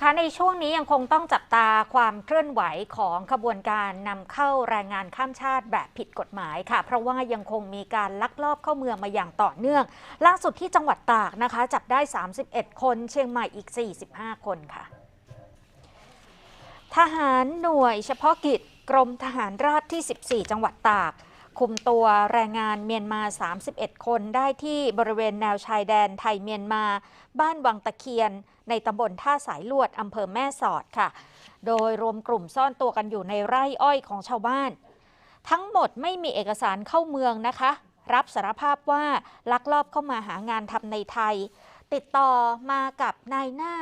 คะในช่วงนี้ยังคงต้องจับตาความเคลื่อนไหวของขบวนการนำเข้าแรงงานข้ามชาติแบบผิดกฎหมายค่ะ เพราะว่ายังคงมีการลักลอบเข้าเมืองมาอย่างต่อเนื่อง ล่าสุดที่จังหวัดตากนะคะ จับได้ 31 คน เชียงใหม่อีก 45 คนค่ะ ทหารหน่วยเฉพาะกิจกรมทหารราบที่ 14 จังหวัดตาก คุมตัวแรงงานเมียนมา 31 คนได้ที่บริเวณแนวชายแดนไทยเมียนมา บ้านวังตะเคียน ในตำบลท่าสายลวดอำเภอแม่สอดค่ะ โดยรวมกลุ่มซ่อนตัวกันอยู่ในไร่อ้อยของชาวบ้าน ทั้งหมดไม่มีเอกสารเข้าเมืองนะคะ รับสารภาพว่าลักลอบเข้ามาหางานทำในไทย ติดต่อมากับนายหน้า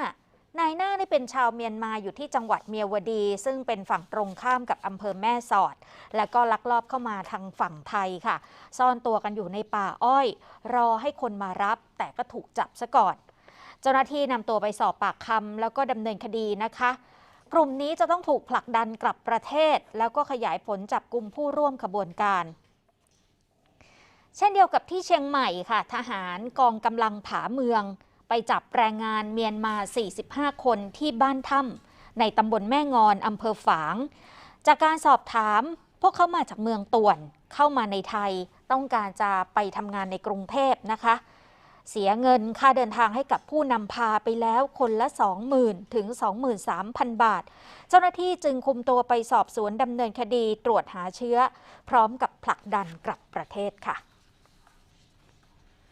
นายหน้านี่เป็นชาวเมียนมาอยู่ที่จังหวัดเมียวดี ซึ่งเป็นฝั่งตรงข้ามกับอำเภอแม่สอด แล้วก็ลักลอบเข้ามาทางฝั่งไทยค่ะ ซ่อนตัวกันอยู่ในป่าอ้อย รอให้คนมารับ แต่ก็ถูกจับซะก่อน เจ้าหน้าที่นำตัวไปสอบปากคำแล้วก็ดำเนินคดีนะคะ กลุ่มนี้จะต้องถูกผลักดันกลับประเทศ แล้วก็ขยายผลจับกลุ่มผู้ร่วมขบวนการเช่นเดียวกับที่เชียงใหม่ค่ะ ทหารกองกำลังผาเมือง ไปจับแรงงานเมียนมา 45 คนที่บ้านถ้ำในตำบลแม่งอนอำเภอฝาง จากการสอบถามพวกเขามาจากเมืองต่วน เข้ามาในไทยต้องการจะไปทำงานในกรุงเทพนะคะ เสียเงินค่าเดินทางให้กับผู้นำพาไปแล้วคนละ 20,000 ถึง 23,000 บาท เจ้าหน้าที่จึงคุมตัวไปสอบสวนดำเนินคดีตรวจหาเชื้อ พร้อมกับผลักดันกลับประเทศค่ะ